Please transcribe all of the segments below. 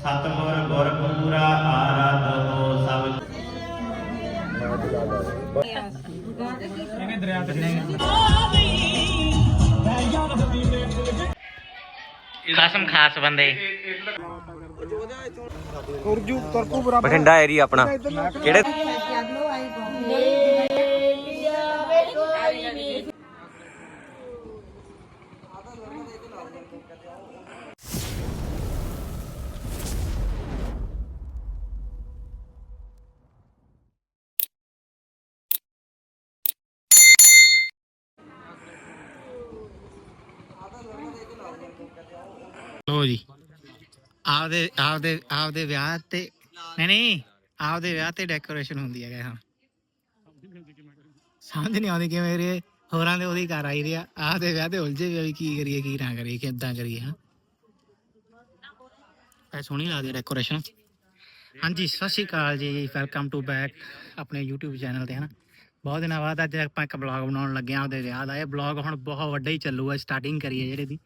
ਸਤਿਗੁਰ ਗੁਰ ਪੂਰਾ ਆਰਾਧੋ ਸਭ ਖਾਸਮ ਖਾਸ ਬੰਦੇ। ਬਠਿੰਡਾ ਏਰੀਆ ਆਪਣਾ। ਕਿਹੜੇ? ਲੋ ਜੀ ਆਪਦੇ ਆਪਦੇ ਆਪਦੇ ਵਿਆਹ ਤੇ, ਨਹੀਂ ਨਹੀਂ, ਆਪਦੇ ਵਿਆਹ ਤੇ ਡੈਕੋਰੇਸ਼ਨ ਹੁੰਦੀ ਹੈ ਹਾਂ ਸਮਝ ਨਹੀਂ ਆਉਂਦੀ ਕਿ ਮੇਰੇ ਹੋਰਾਂ ਦੇ ਉਹਦੀ ਘਰ ਆਈ ਰਿਆ ਆਪਦੇ ਵਿਆਹ ਤੇ ਉਲਝੇ ਵੀ ਆ ਵੀ ਕੀ ਕਰੀਏ, ਕੀ ਨਾ ਕਰੀਏ, ਕਿੱਦਾਂ ਕਰੀਏ, ਹਾਂ। ਐ ਸੋਹਣੀ ਲੱਗਦੀ ਡੈਕੋਰੇਸ਼ਨ ਹਾਂਜੀ, ਸਤਿ ਸ਼੍ਰੀ ਅਕਾਲ ਜੀ ਵੈਲਕਮ ਟੂ ਬੈਕ ਆਪਣੇ YouTube ਚੈਨਲ ਤੇ, ਹਨਾ। ਬਹੁਤ ਦਿਨਾਂ ਬਾਅਦ ਅੱਜ ਆਪਾਂ ਇੱਕ ਬਲੌਗ ਬਣਾਉਣ ਲੱਗੇ ਆਂ ਉਹਦੇ ਵਿਆਹ ਦਾ। ਇਹ ਬਲੌਗ ਹੁਣ ਬਹੁਤ ਵੱਡਾ ਹੀ ਚੱਲੂਗਾ ਸਟਾਰਟਿੰਗ ਕਰੀਏ ਜਿਹੜੇ ਦੀ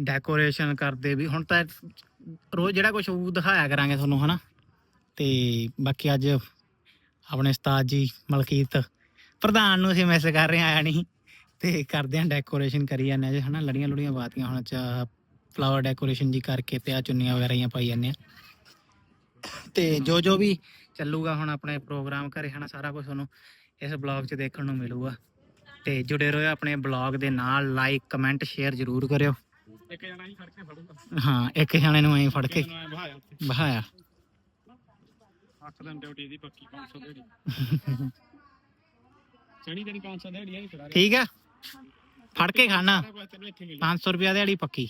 ਡੈਕੋਰੇਸ਼ਨ ਕਰਦੇ ਵੀ, ਹੁਣ ਤਾਂ ਰੋਜ਼ ਜਿਹੜਾ ਕੁਝ ਉਹ ਦਿਖਾਇਆ ਕਰਾਂਗੇ ਤੁਹਾਨੂੰ, ਹਨਾ? ਤੇ ਬਾਕੀ ਅੱਜ ਆਪਣੇ ਉਸਤਾਦ ਜੀ ਮਲਕੀਤ ਪ੍ਰਧਾਨ ਨੂੰ ਅਸੀਂ ਮੈਸੇਜ ਕਰ ਰਹੇ ਆਇਆ ਨਹੀਂ। ਤੇ ਕਰਦੇ ਆਂ ਡੈਕੋਰੇਸ਼ਨ ਕਰੀ ਜਾਂਦੇ ਆ ਜੀ, ਹਨਾ? ਲੜੀਆਂ ਲੁੜੀਆਂ ਬਾਤੀਆਂ ਹੁਣ ਚ ਫਲਾਵਰ ਡੈਕੋਰੇਸ਼ਨ ਜੀ ਕਰਕੇ ਤੇ ਆ ਚੁੰਨੀਆਂ ਵਗੈਰਾ ਹੀ ਪਾਈ ਜਾਂਦੇ ਆ ਤੇ ਜੋ ਜੋ ਵੀ ਚੱਲੂਗਾ ਹੁਣ ਆਪਣੇ ਪ੍ਰੋਗਰਾਮ ਘਰੇ, ਹਨਾ? ਸਾਰਾ ਕੁਝ ਤੁਹਾਨੂੰ ਇਸ ਬਲੌਗ 'ਚ ਦੇਖਣ ਨੂੰ ਮਿਲੂਗਾ। ਤੇ ਜੁੜੇ ਰਹੋ ਆਪਣੇ ਬਲੌਗ ਦੇ ਨਾਲ ਲਾਈਕ ਕਮੈਂਟ ਸ਼ੇਅਰ ਜ਼ਰੂਰ ਕਰਿਓ। ਇੱਕ ਜਣਾ ਹੀ ਫੜ ਕੇ ਫੜੂਗਾ ਹਾਂ ਇੱਕ ਜਣੇ ਨੂੰ ਐਂ ਫੜ ਕੇ ਮੈਂ ਬਹਾਇਆ ਉੱਥੇ ਬਹਾਇਆ 8 ਦਿਨ ਡਿਊਟੀ ਦੀ ਪੱਕੀ 500 ਦਿਹਾੜੀ ਚੜੀ ਤੇਰੀ 500 ਦਿਹਾੜੀ ਹੈ ਫੜਾ ਠੀਕ ਆ ਫੜ ਕੇ ਖਾਣਾ ਤੈਨੂੰ ਇੱਥੇ ਮਿਲ 500 ਰੁਪਿਆ ਦਿਹਾੜੀ ਪੱਕੀ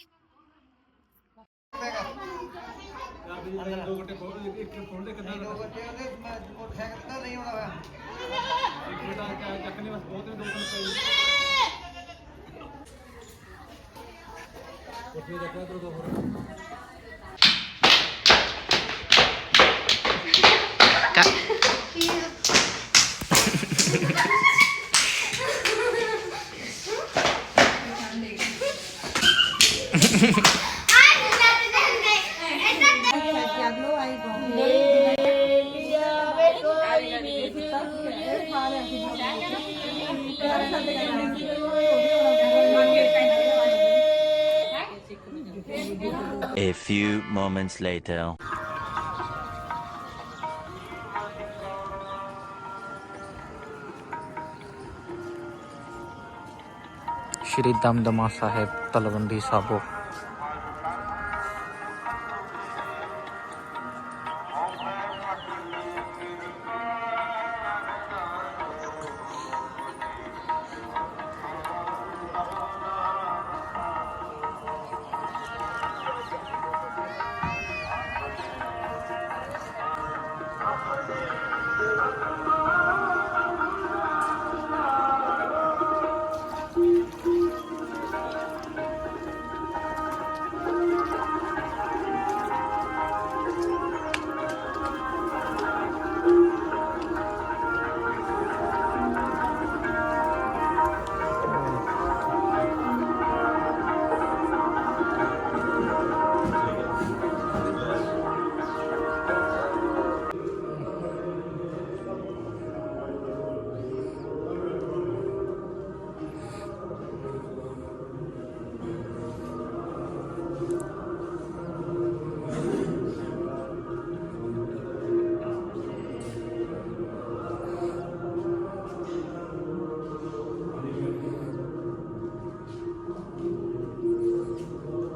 ਕ- moments later. Shri Damdama Sahib Talwandi Sabo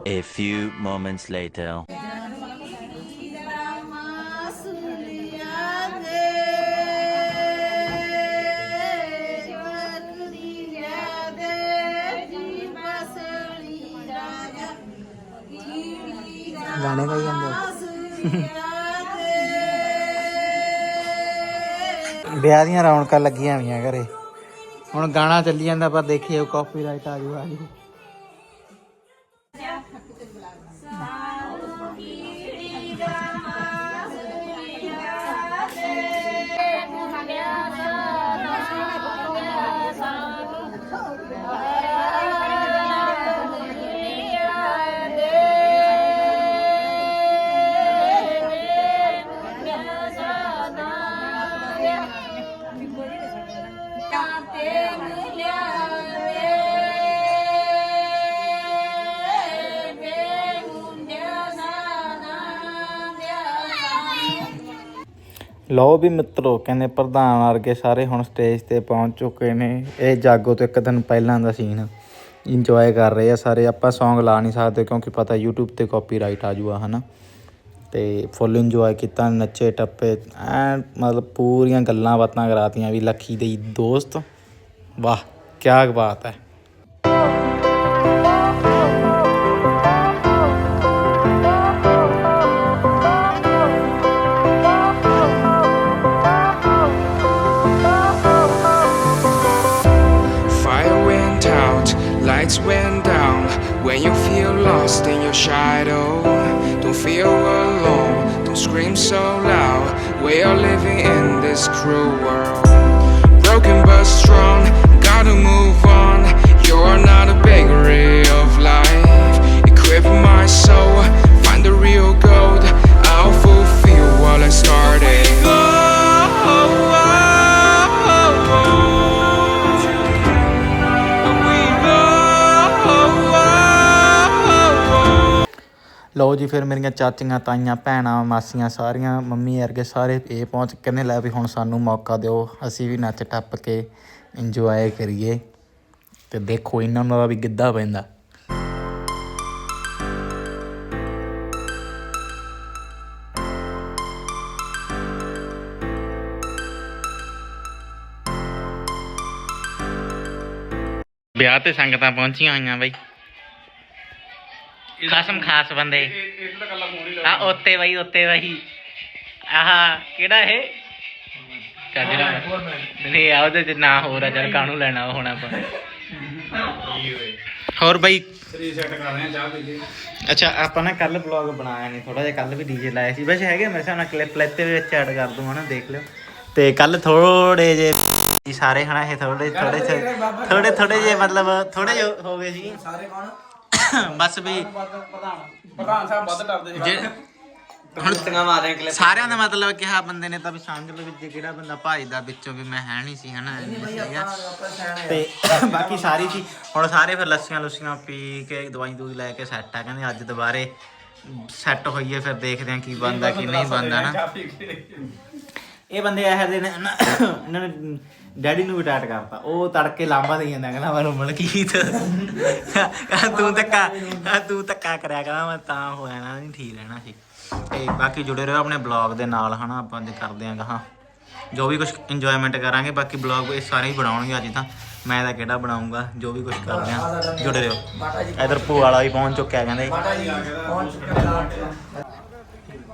A few moments later. ਗਾਣੇ ਗਾਈ ਜਾਂਦੇ ਵਿਆਹ ਦੀਆਂ ਰੌਣਕਾਂ ਲੱਗੀਆਂ ਹੋਈਆਂ ਘਰੇ ਹੁਣ ਗਾਣਾ ਚੱਲੀ ਜਾਂਦਾ ਪਰ ਦੇਖੀਏ ਕਾਪੀਰਾਈਟ ਆ ਜੂ ਆ ਜੂ Sa ਲਓ ਵੀ ਮਿੱਤਰੋ, ਕਹਿੰਦੇ ਪ੍ਰਧਾਨ ਵਰਗੇ ਸਾਰੇ ਹੁਣ ਸਟੇਜ ਤੇ ਪਹੁੰਚ ਚੁੱਕੇ ਨੇ। ਇਹ ਜਾਗੋ ਤੋਂ ਇੱਕ ਦਿਨ ਪਹਿਲਾਂ ਦਾ ਸੀਨ ਇੰਜੋਏ ਕਰ ਰਹੇ ਆ ਸਾਰੇ। ਆਪਾਂ Song ਲਾ ਨਹੀਂ ਸਕਦੇ ਕਿਉਂਕਿ ਪਤਾ YouTube ਤੇ ਕਾਪੀਰਾਈਟ ਆ ਜੂਗਾ, ਹਨਾ? ਤੇ ਫੁੱਲ ਇੰਜੋਏ ਕੀਤਾ, ਨੱਚੇ, ਟੱਪੇ, ਐਨ ਮਤਲਬ ਪੂਰੀਆਂ ਗੱਲਾਂ ਬਾਤਾਂ ਕਰਾਤੀਆਂ ਵੀ ਲੱਖੀ ਦੇ ਦੋਸਤ। ਵਾਹ ਕੀ ਬਾਤ ਹੈ। Lost in your shadow, don't feel alone, don't scream so loud. We are living in this cruel world. Broken but strong, gotta move ਲਓ ਜੀ, ਫਿਰ ਮੇਰੀਆਂ ਚਾਚੀਆਂ, ਤਾਈਆਂ, ਭੈਣਾਂ, ਮਾਸੀਆਂ ਸਾਰੀਆਂ, ਮੰਮੀ ਵਰਗੇ ਸਾਰੇ ਇਹ ਪਹੁੰਚ ਕਹਿੰਦੇ ਲੈ ਵੀ ਹੁਣ ਸਾਨੂੰ ਮੌਕਾ ਦਿਓ। ਅਸੀਂ ਵੀ ਨੱਚ ਟੱਪ ਕੇ ਇੰਜੋਏ ਕਰੀਏ। ਤੇ ਦੇਖੋ, ਇਹਨਾਂ ਦਾ ਵੀ ਗਿੱਧਾ ਪੈਂਦਾ। ਵਿਆਹ ਤੇ ਸੰਗਤਾਂ ਪਹੁੰਚੀਆਂ ਹੋਈਆਂ ਬਾਈ। ਖਾਸਮ ਖਾਸ ਬੰਦੇ। ਆ ਉੱਤੇ ਬਾਈ ਉੱਤੇ ਬਾਈ। ਆਹ ਕਿਹੜਾ ਇਹ? ਕਾਜਰਾ ਨਹੀਂ ਆ ਉਹਦੇ ਚ ਨਾ ਹੋਰ ਆ ਚੱਲ ਕਾਹਨੂੰ ਲੈਣਾ ਹੁਣ ਆਪਾਂ। ਹੋਰ ਬਾਈ? ਰੀਸੈਟ ਕਰ ਰਹੇ ਆ ਚਾਹ ਪੀ ਅੱਛਾ ਆਪਾਂ ਨਾ ਕੱਲ ਬਲੌਗ ਬਣਾਇਆ ਨਹੀਂ ਥੋੜਾ ਜਿਹਾ ਕੱਲ ਵੀ ਡੀਜੇ ਲਾਇਆ ਸੀ। ਵੈਸੇ ਹੈਗੇ ਮੇਰੇ ਹਿਸਾਬ ਨਾਲ ਕਲਿੱਪ ਲੈਤੇ ਵਿੱਚ ਐਡ ਕਰ ਦੂੰ ਹਨਾ ਦੇਖ ਲਿਓ। ਤੇ ਕੱਲ ਥੋੜੇ ਜੇ ਸਾਰੇ ਹਨਾ ਇਹ ਥੋੜੇ ਥੋੜੇ ਥੋੜੇ ਥੋੜੇ ਜੇ ਮਤਲਬ ਥੋੜੇ ਹੋ ਗਏ ਸੀ। ਸਾਰੇ ਕੌਣ? ਬਸ ਵੀ ਪ੍ਰਧਾਨ ਸਾਹਿਬ ਵੱਧ ਡਰਦੇ ਜੇ ਹੁਣ ਤੰਗਾ ਮਾਰੇ ਕਲਿੱਪ ਸਾਰਿਆਂ ਦਾ ਮਤਲਬ ਕਿਹਾ ਬੰਦੇ ਨੇ ਤਾਂ ਵੀ ਸਮਝ ਲਓ ਵੀ ਜੇ ਕਿਹੜਾ ਬੰਦਾ ਭਜਦਾ ਵਿੱਚੋਂ ਵੀ ਮੈਂ ਹੈ ਨਹੀਂ ਸੀ ਹਨਾ? ਸੀਗਾ। ਤੇ ਬਾਕੀ ਸਾਰੀ ਸੀ। ਹੁਣ ਸਾਰੇ ਫਿਰ ਲੱਸੀਆਂ ਲੁੱਸੀਆਂ ਪੀ ਕੇ ਦਵਾਈ ਦੂਈ ਲੈ ਕੇ ਸੈੱਟ ਆ ਕਹਿੰਦੇ ਅੱਜ ਦੁਬਾਰੇ ਸੈੱਟ ਹੋਈਏ ਫਿਰ ਦੇਖਦੇ ਆ ਕੀ ਬਣਦਾ ਕੀ ਨਹੀਂ ਬਣਦਾ ਨਾ ਇਹ ਬੰਦੇ ਇਹ ਦੇ ਨੇ ਨਾ ਇਹਨਾਂ ਨੇ ਡੈਡੀ ਨੂੰ ਵੀ ਕਰਤਾ। ਉਹ ਤੜਕੇ ਲਾਂਬਾ ਦੇ ਜਾਂਦਾ, ਕਹਿੰਦਾ ਮੈਨੂੰ ਮਲਕੀਤ। ਆ ਤੂੰ ਧੱਕਾ ਤੂੰ ਧੱਕਾ ਕਰਿਆ ਕਹਿੰਦਾ ਮੈਂ ਤਾਂ ਹੋਇਆ ਨਾ ਨਹੀਂ ਠੀਕ ਰਹਿਣਾ ਸੀ। ਤੇ ਬਾਕੀ ਜੁੜੇ ਰਹੋ ਆਪਣੇ ਬਲੌਗ ਦੇ ਨਾਲ, ਹਨਾ, ਆਪਾਂ ਜੇ ਕਰਦੇ ਆਂ ਗਾਹਾਂ। ਜੋ ਵੀ ਕੁਝ ਇੰਜੋਇਮੈਂਟ ਕਰਾਂਗੇ, ਬਾਕੀ ਬਲੌਗ ਇਹ ਸਾਰੇ ਹੀ ਬਣਾਉਣਗੇ ਅੱਜ ਤਾਂ। ਮੈਂ ਤਾਂ ਕਿਹੜਾ ਬਣਾਉਂਗਾ, ਜੋ ਵੀ ਕੁਝ ਕਰਦੇ ਆਂ, ਜੁੜੇ ਰਹੋ। ਇਧਰ ਭੂ ਵਾਲਾ ਵੀ ਪਹੁੰਚ ਚੁੱਕਿਆ, ਕਹਿੰਦੇ।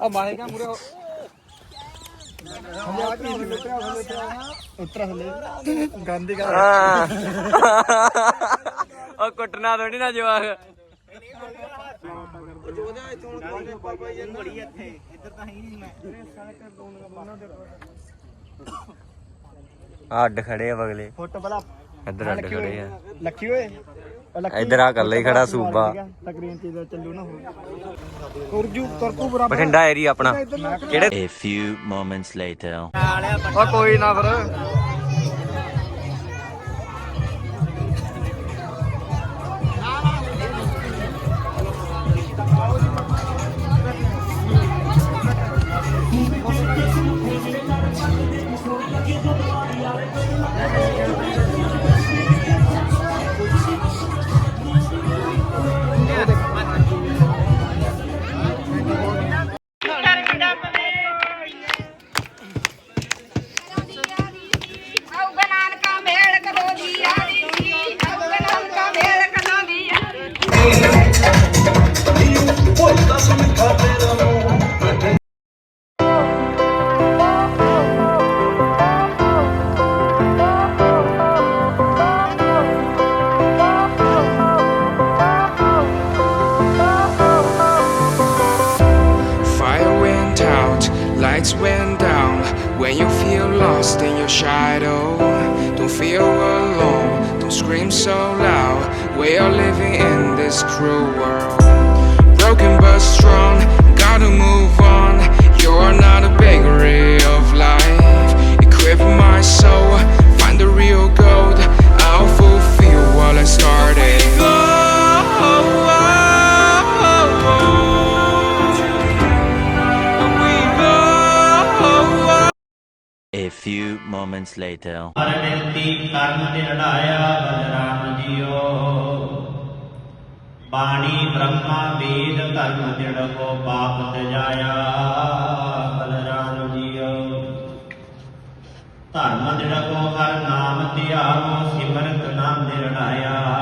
ਆ ਮਾਰੇਗਾ ਮੂਰੇ ਉਤਰਾ ਹਲੇ। ਗਾਂਧੀ ਕਾ ਹਾਂ। ਉਹ ਕੁੱਟਣਾ ਥੋੜੀ ਨਾ ਜਵਾਕ। ਬੜੀ ਇੱਥੇ। ਇੱਧਰ ਤਾਂ ਹੈ ਹੀ ਨਹੀਂ ਮੈਂ। ਆ ਅੱਡ ਖੜੇ ਆ ਬਗਲੇ। ਫੋਟੋ ਬਲਾ ਇੱਧਰ ਅੱਡ ਖੜੇ ਆ। ਲੱਖੀ ਓਏ ਇੱਧਰ ਆ ਇਕੱਲਾ ਹੀ ਖੜਾ ਸੂਬਾ। ਤਕਰੀਬਨ ਚੀਜ਼ ਚੱਲੂ ਨਾ ਹੋ। ਉਰਜੂ ਤਰਕੂ ਬਰਾਬਰ। ਬਠਿੰਡਾ ਏਰੀਆ ਆਪਣਾ। ਕਿਹੜੇ A few moments later. ਉਹ ਕੋਈ ਨਾ ਫਿਰ। lights went down. When you feel lost in your shadow don't feel alone. Don't scream so loud. We are living in this cruel world. Broken but strong, gotta move on. You're not a bakery of life. Equip my soul, find the real gold. I'll fulfill what I started. A few moments later. ਬਾਣੀ ਬ੍ਰਹਮਾ ਵੇਦ ਧਰਮ ਦਿੜੋ ਪਾਪ ਤਜਾਇਆ Balram JIO. ਧਰਮ ਦਿੜੋ ਹਰ ਨਾਮ ਧਿਆਵੋ, ਸਿਮਰਤ ਨਾਮ ਨਿਰਣਾਇਆ।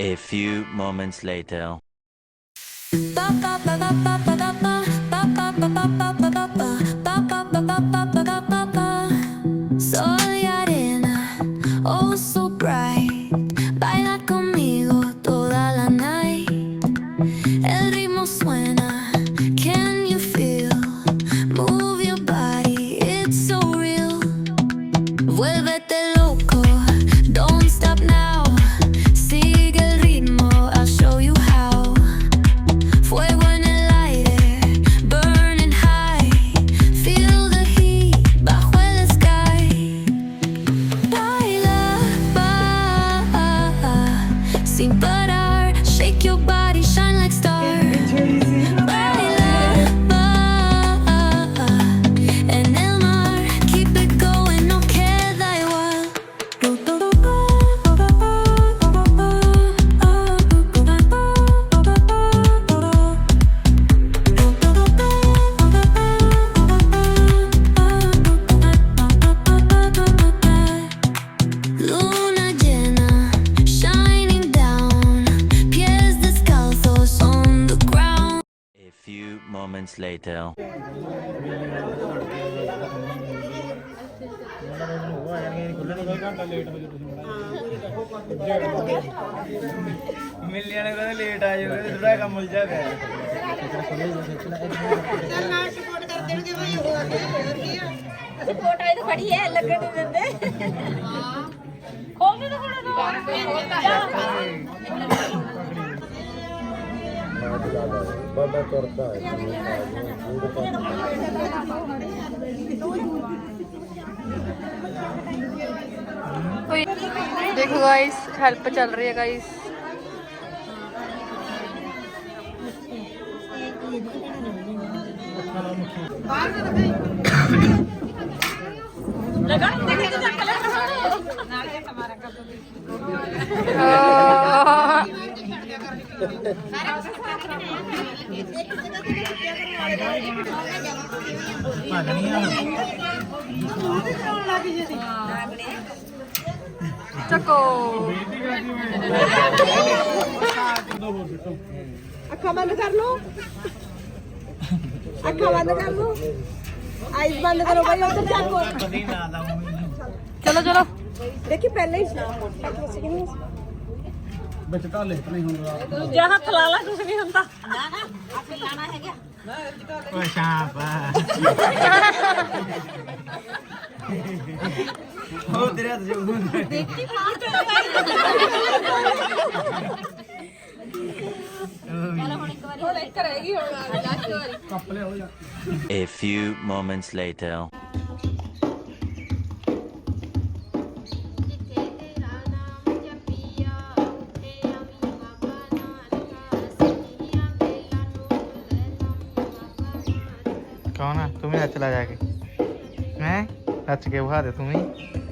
A few moments later. Soy moments later. Support ਆਈ ਤਾਂ ਖੜੀ ਹੈ ਲੱਗਣ ਨਹੀਂ ਦਿੰਦੇ। ਖੋਲ ਦੇ ਥੋੜਾ ਦੇਖੋ ਗਾਇਸ ਹੈਲਪ ਚੱਲ ਰਹੀ ਹੈ ਗਾਇਸ ਲਗਣ ਦੇਖੇ ਤਾਂ ਚੱਕ ਲੈ। ਨਾਲ ਦੇ ਕਮਾਰਾ ਕਰ ਚੱਕੋ। ਅੱਖਾਂ ਬੰਦ ਕਰ ਲਓ। ਅੱਖਾਂ ਬੰਦ ਕਰ ਲਓ। ਆਈਜ਼ ਬੰਦ ਕਰੋ ਭਾਈ ਉੱਧਰ ਚੱਕੋ। ਚਲੋ ਚਲੋ। ਦੇਖੀ ਪਹਿਲੇ ਹੀ ਦੂਜਾ ਹੱਥ ਲਾ ਲਾ ਕੁਝ ਨਹੀਂ ਹੁੰਦਾ। ਨਾ ਨਾ ਹੱਥ ਲਾਣਾ ਹੈਗਾ ਓ ਸ਼ਾਬਾ ਦੇਖੀ ਫਾਸਟ ਹੁਣ ਇੱਕ ਵਾਰੀ ਹੋਰ ਇੱਕ ਰਹੇਗੀ ਹੁਣ ਲਾਸਟ ਵਾਰੀ A few moments later. ਕੌਣ ਆ ਤੂੰ ਵੀ ਨੱਚ ਲੈ ਜਾ ਕੇ